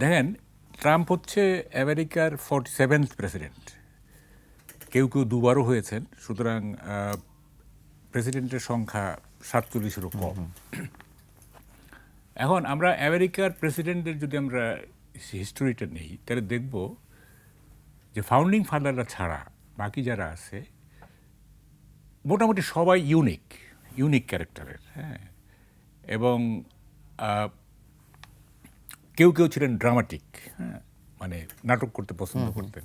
দেখেন ট্রাম্প হচ্ছে আমেরিকার ফর্টি সেভেন্থ প্রেসিডেন্ট। কেউ কেউ দুবারও হয়েছেন সুতরাং প্রেসিডেন্টের সংখ্যা সাতচল্লিশেরও কম। এখন আমরা আমেরিকার প্রেসিডেন্টের যদি আমরা হিস্টোরিটা নেই তাহলে দেখব যে ফাউন্ডিং ফাদাররা ছাড়া বাকি যারা আছে মোটামুটি সবাই ইউনিক ইউনিক ক্যারেক্টারের হ্যাঁ। এবং কেউ কেউ ছিলেন ড্রামাটিক হ্যাঁ মানে নাটক করতে পছন্দ করতেন।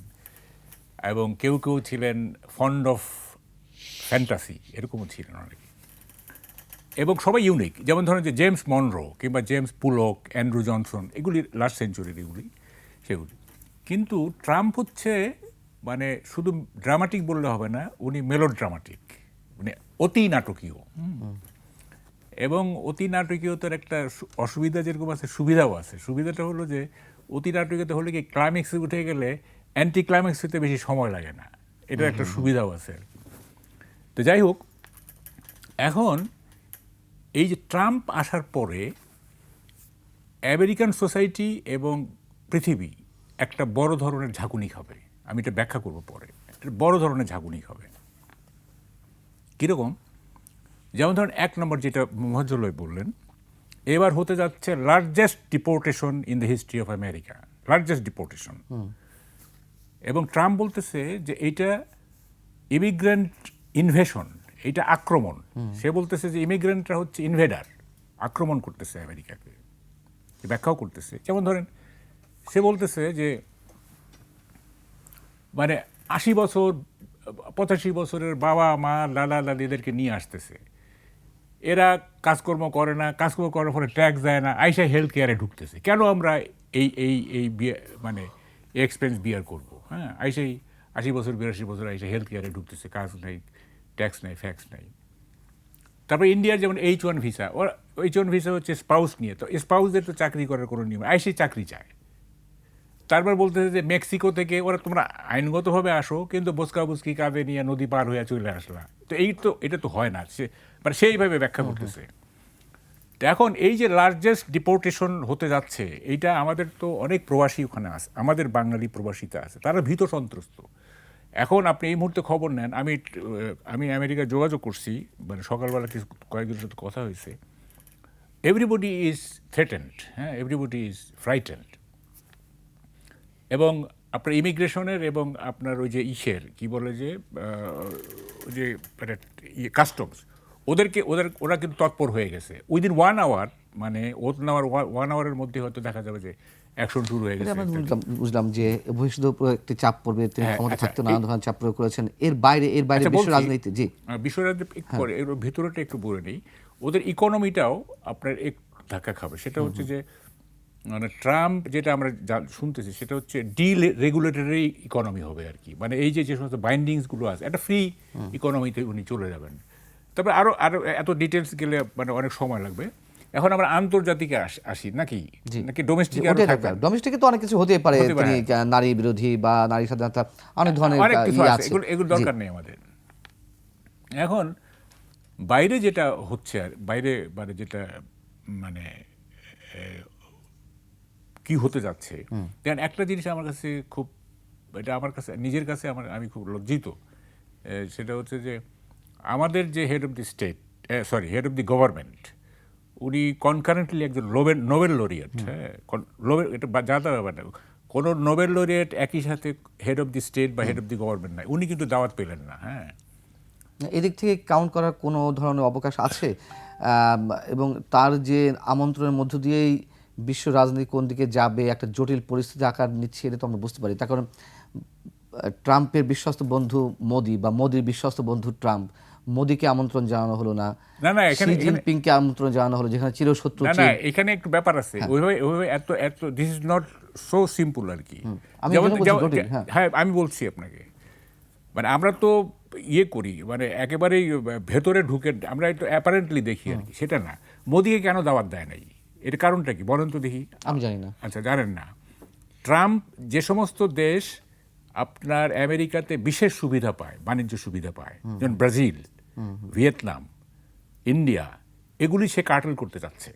এবং কেউ কেউ ছিলেন ফন্ড অফ ফ্যান্টাসি এরকমও ছিলেন অনেকে। এবং সবাই ইউনিক যেমন ধরেন যে জেমস মনরো কিংবা জেমস পুলক অ্যান্ড্রু জনসন এগুলি লাস্ট সেঞ্চুরির এগুলি সেগুলি। কিন্তু ট্রাম্প হচ্ছে মানে শুধু ড্রামাটিক বললে হবে না উনি মেলো ড্রামাটিক মানে অতি নাটকীয়। এবং অতি নাটকীয়তার একটা অসুবিধা যেরকম আছে সুবিধাও আছে। সুবিধাটা হলো যে অতি নাটকীয়তা হলে কি ক্লাইম্যাক্সে উঠে গেলে অ্যান্টি ক্লাইম্যাক্স হতে বেশি সময় লাগে না। এটা একটা সুবিধাও আছে আর কি। তো যাই হোক এখন এই যে ট্রাম্প আসার পরে আমেরিকান সোসাইটি এবং পৃথিবী একটা বড় ধরনের ঝাঁকুনি খাবে। আমি এটা ব্যাখ্যা করব পরে। একটা বড় ধরনের ঝাঁকুনি খাবে। কীরকম? যেমন ধরুন এক নম্বর যেটা মহজ্জলয় বললেন এবার হতে যাচ্ছে largest deportation in the history of America largest deportation এবং ট্রাম্প বলতেছে যে এইটা ইমিগ্রেন্ট ইনভেশন এটা আক্রমণ। সে বলতেছে যে ইমিগ্রেন্টরা হচ্ছে ইনভেডার আক্রমণ করতেছে আমেরিকাকে। ব্যাখ্যাও করতেছে। যেমন ধরেন সে বলতেছে যে মানে আশি বছর পঁচাশি বছরের বাবা মা লালা দাদিদেরকে নিয়ে আসতেছে। এরা কাজকর্ম করে না, কাজকর্ম করার ফলে ট্যাক্স দেয় না, আইসা হেলথ কেয়ারে ঢুকতেছে। কেন আমরা এই এই এই মানে এক্সপেন্স বিয়ার করব? হ্যাঁ আইসাই আশি বছর, বিরাশি বছর আইসা হেলথ কেয়ারে ঢুকতেছে, কাজ নেই, ট্যাক্স নেই ফ্যাক্স নেই। তারপর ইন্ডিয়ার যেমন এইচ ওয়ান ভিসা ওর এইচ ওয়ান ভিসা হচ্ছে স্পাউস নিয়ে, তো স্পাউসদের তো চাকরি করার কোনো নিয়ম, আইসি চাকরি চায়। তারপর বলতেছে যে মেক্সিকো থেকে ওরা তোমরা আইনগতভাবে আসো, কিন্তু বসকা বুসকি কাঁধে নিয়ে নদী পার হয়ে চলে আসলা। তো এই তো এটা তো হয় না। সে মানে সেইভাবে ব্যাখ্যা করতেছে। তো এখন এই যে লার্জেস্ট ডিপোর্টেশন হতে যাচ্ছে এইটা আমাদের তো অনেক প্রবাসী ওখানে আছে আমাদের বাঙালি প্রবাসীতে আছে তারা ভীত সন্ত্রস্ত। এখন আপনি এই মুহূর্তে খবর নেন আমি আমি আমেরিকায় যোগাযোগ করছি মানে সকালবেলা কিছু কয়েকজনের সাথে কথা হয়েছে। এভরিবডি ইজ থ্রেটেন্ড হ্যাঁ এভরিবডি ইজ ফ্রাইটেন্ড এবং আপনার ইমিগ্রেশনের এবং আপনার ওই যে ইসের কি বলে যে যে ইয়ে কাস্টমস ওদেরকে ওদের ওরা কিন্তু তৎপর হয়ে গেছে। উইদিন ওয়ান আওয়ার মানে ওয়ান আওয়ার ওয়ান আওয়ারের মধ্যে হয়তো দেখা যাবে যে অ্যাকশন শুরু হয়ে গেছে বুঝলাম বুঝলাম যে উপর একটি চাপ পড়বে তিনি হ্যাঁ, ক্ষমতা আচ্ছা, থাকতে নানা ধরনের চাপ প্রয়োগ করেছেন। এর বাইরে এর বাইরে আচ্ছা, বিশ্ব রাজনীতি জি। একটু পরে এর ভেতরটা একটু বলে নেই। ওদের ইকোনমিটাও আপনার এক ধাক্কা খাবে। সেটা হচ্ছে যে মানে ট্রাম্প যেটা আমরা শুনতেছি সেটা হচ্ছে ডি রেগুলেটরি ইকোনমি হবে আর কি। মানে এই যে যে সমস্ত বাইন্ডিংসগুলো আছে একটা ফ্রি ইকোনমিতে উনি চলে যাবেন। তারপরে আরও আরও এত ডিটেলস গেলে মানে অনেক সময় লাগবে। এখন আমরা আন্তর্জাতিকে আস- নাকি? নাকি ডোমেস্টিক ডোমেস্টিকে তো অনেক কিছু হতে পারে, নারী বিরোধী বা নারী স্বাধীনতা অনেক ধরনের অনেক কিছু ইয়ে আছে এগুলো এগুলো দরকার নেই আমাদের। এখন বাইরে যেটা হচ্ছে আর বাইরে মানে যেটা মানে কি হতে যাচ্ছে। দেখেন একটা জিনিস আমার কাছে খুব এটা আমার কাছে নিজের কাছে আমার আমি খুব লজ্জিত। সেটা হচ্ছে যে আমাদের যে head of the state sorry head of the government উনি কনকারেন্টলি একজন নোবেল নোবেল লরিয়েট হ্যাঁ নোবেল এটা বা- জানা ব্যাপার না। কোনো নোবেল লরিয়েট একই সাথে হেড অফ দি স্টেট বা হেড অফ দি গভর্নমেন্ট নাই। উনি কিন্তু দাওয়াত পেলেন না হ্যাঁ। এদিক থেকে কাউন্ট করার কোনো ধরনের অবকাশ আছে? এবং তার যে আমন্ত্রণের মধ্য দিয়েই বিশ্ব রাজনীতি কোন দিকে যাবে একটা জটিল পরিস্থিতি আকার নিচ্ছে এটা তো আমরা বুঝতে পারি। তার কারণ ট্রাম্পের বিশ্বস্ত বন্ধু মোদি বা মোদির বিশ্বস্ত বন্ধু ট্রাম্প মোদিকে আমন্ত্রণ জানানো হলো না না, না, এখানে- জিনপিংকে আমন্ত্রণ জানানো হলো যেখানে চিরশত্রু না না এখানে একটু ব্যাপার আছে। ওইভাবে ওইভাবে এত এত this is not so simple আর কি। হ্যাঁ। হ্যাঁ আমি বলছি আপনাকে। মানে আমরা তো ইয়ে করি মানে একেবারেই ভেতরে ঢুকে আমরা একটু অ্যাপারেন্টলি দেখি আর কি সেটা না। মোদিকে কেন দাওয়াত দেয় নাই? এর কারণটা কি? বলেন তো দেখি। আমি জানি না। আচ্ছা জানেন না। ট্রাম্প যে সমস্ত দেশ আপনার আমেরিকাতে বিশেষ সুবিধা পায় বাণিজ্য সুবিধা পায় যেমন ব্রাজিল ভিয়েতনাম ইন্ডিয়া এগুলি সে কার্টেল করতে চাচ্ছে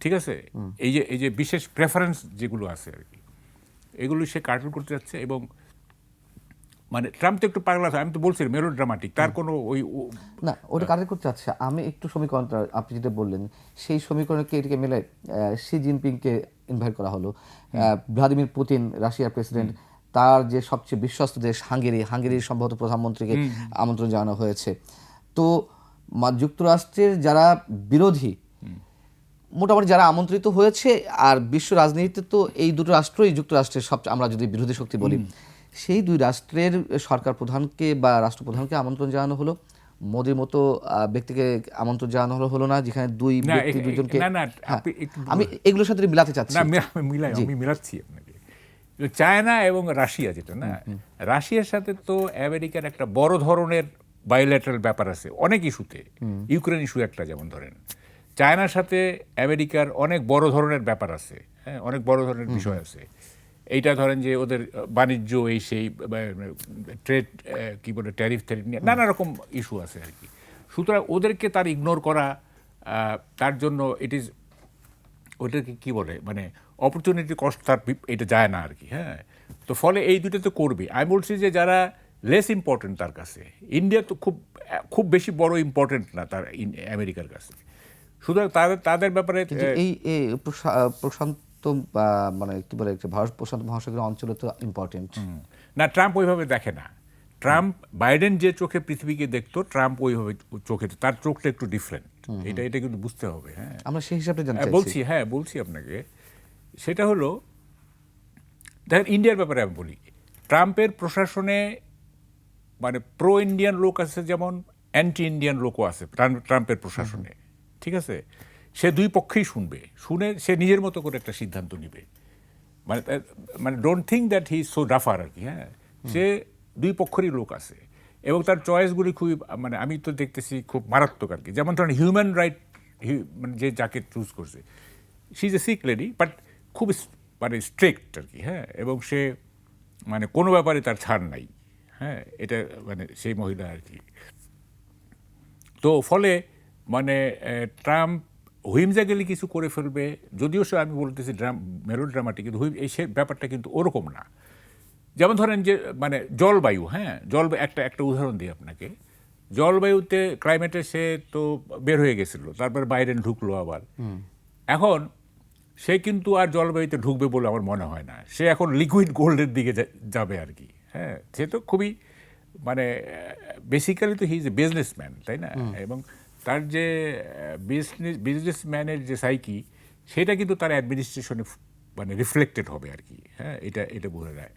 ঠিক আছে? এই যে এই যে বিশেষ প্রেফারেন্স যেগুলো আছে আর কি এগুলি সে কার্টুন করতে যাচ্ছে এবং মানে ট্রাম্প তো একটু পাগলা আমি তো বলছি মেরো ড্রামাটিক তার কোনো ওই না ওটা কারেক্ট করতে চাচ্ছে? আমি একটু সমীকরণটা আপনি যেটা বললেন সেই সমীকরণকে এটিকে মেলে শি জিনপিংকে ইনভাইট করা হলো। ভ্লাদিমির পুতিন রাশিয়ার প্রেসিডেন্ট তার যে সবচেয়ে বিশ্বস্ত দেশ হাঙ্গেরি হাঙ্গেরির সম্ভবত প্রধানমন্ত্রীকে আমন্ত্রণ জানানো হয়েছে। তো যুক্তরাষ্ট্রের যারা বিরোধী মোটামুটি যারা আমন্ত্রিত হয়েছে আর বিশ্ব রাজনীতিতে তো এই দুটো রাষ্ট্রই যুক্তরাষ্ট্রের সবচেয়ে আমরা যদি বিরোধী শক্তি বলি সেই দুই রাষ্ট্রের সরকার প্রধানকে বা রাষ্ট্রপ্রধানকে আমন্ত্রণ জানানো হলো। মোদির মতো ব্যক্তিকে আমন্ত্রণ জানানো হলো হলো না যেখানে দুই ব্যক্তি দুজনকে না, না, হ্যাঁ, আমি এগুলোর সাথে মিলাতে চাচ্ছি। না আমি মিলাই আমি মিলাচ্ছি আপনাকে। চায়না এবং রাশিয়া যেটা না? রাশিয়ার সাথে তো আমেরিকার একটা বড় ধরনের বায়োলেটারাল ব্যাপার আছে অনেক ইস্যুতে। ইউক্রেন ইস্যু একটা যেমন ধরেন। চায়নার সাথে আমেরিকার অনেক বড় ধরনের ব্যাপার আছে হ্যাঁ অনেক বড় ধরনের বিষয় আছে। এইটা ধরেন যে ওদের বাণিজ্য এই সেই ট্রেড কি বলে ট্যারিফ ট্যারিফ নিয়ে নানা রকম ইস্যু আছে আর কি। সুতরাং ওদেরকে তার ইগনোর করা তার জন্য ইট ইজ ওটাকে কি বলে মানে অপরচুনিটি কস্ট তার এটা যায় না আর কি হ্যাঁ। তো ফলে এই দুটো তো করবে। আমি বলছি যে যারা লেস ইম্পর্টেন্ট তার কাছে ইন্ডিয়া তো খুব খুব বেশি বড় ইম্পর্টেন্ট না তার আমেরিকার কাছে। সুতরাং তাদের তাদের ব্যাপারে এই এই প্রশা- প্রশান্ত বা মানে কি বলে ভারত প্রশান্ত মহাসাগরের অঞ্চলে তো ইম্পর্টেন্ট না ট্রাম্প ওইভাবে দেখে না। ট্রাম্প বাইডেন যে চোখে পৃথিবীকে দেখতো ট্রাম্প ওইভাবে চোখে তার চোখটা একটু ডিফারেন্ট এটা এটা কিন্তু বুঝতে হবে হ্যাঁ। আমরা সেই হিসাবে জানতে হ্যাঁ, বলছি হ্যাঁ বলছি আপনাকে। সেটা হলো দেখেন ইন্ডিয়ার ব্যাপারে আমি বলি। ট্রাম্পের প্রশাসনে মানে প্রো ইন্ডিয়ান লোক আছে যেমন অ্যান্টি ইন্ডিয়ান লোকও আছে ট্রাম্পের প্রশাসনে। ঠিক আছে? সে দুই পক্ষেই শুনবে। শুনে সে নিজের মতো করে একটা সিদ্ধান্ত নিবে। মানে মানে don't think that he so duffer আর কি হ্যাঁ? সে দুই পক্ষেরই লোক আছে। এবং তার চয়েসগুলি খুবই মানে আমি তো দেখতেছি খুব মারাত্মক আর কি। যেমন ধরেন হিউম্যান রাইট মানে যে যাকে চুজ করছে she is a sick lady but খুব মানে স্ট্রিক্ট আর কি হ্যাঁ? এবং সে মানে কোনো ব্যাপারে তার ছাড় নাই হ্যাঁ? এটা মানে সেই মহিলা আর কি। তো ফলে মানে ট্রাম্প হুইমজা গেলে কিছু করে ফেলবে যদিও সে আমি বলতেছি ড্রাম মেরো ড্রামাটিক কিন্তু হুইম এই সে ব্যাপারটা কিন্তু ওরকম না যেমন ধরেন যে মানে জলবায়ু হ্যাঁ জল একটা একটা উদাহরণ দিই আপনাকে জলবায়ুতে ক্লাইমেটে সে তো বের হয়ে গেছিল তারপর বাইরে ঢুকলো আবার এখন সে কিন্তু আর জলবায়ুতে ঢুকবে বলে আমার মনে হয় না সে এখন লিকুইড গোল্ডের দিকে যাবে আর কি হ্যাঁ সে তো খুবই মানে বেসিক্যালি তো হি ইজ এ বিজনেসম্যান তাই না এবং তার যে বিজনেস বিজনেসম্যানের যে সাইকি সেটা কিন্তু তার অ্যাডমিনিস্ট্রেশনে মানে রিফ্লেক্টেড হবে আর কি। হ্যাঁ এটা এটা বোঝা যায়।